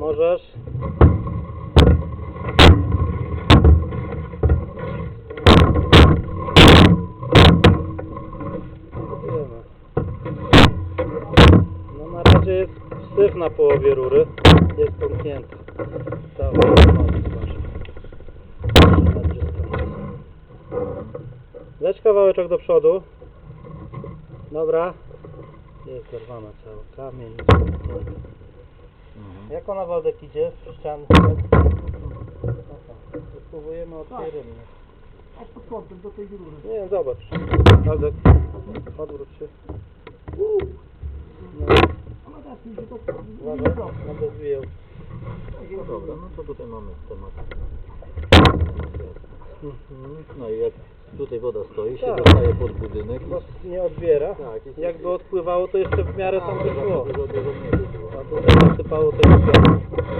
Możesz. No na razie jest syf na połowie rury. Jest pomknięty. Cały. Leć kawałeczek do przodu. Dobra. Jest zerwana cały kamień. Jak ona Waldek idzie w ścianę? Spróbujemy otwierać. A pod kątem do tej rury. Nie, zobacz. Waldek, odwróć się. No, Ona teraz mi się to uważaj, będę zwijał. No dobra, no to tutaj mamy temat. Mhm. No i jak tutaj woda stoi, się Tak. dostaje pod budynek. Bo nie odbiera. Tak, jest- Jakby odpływało, to jeszcze w miarę tam by szło. Dużo, dużo mniej by było. A tutaj follow the steps.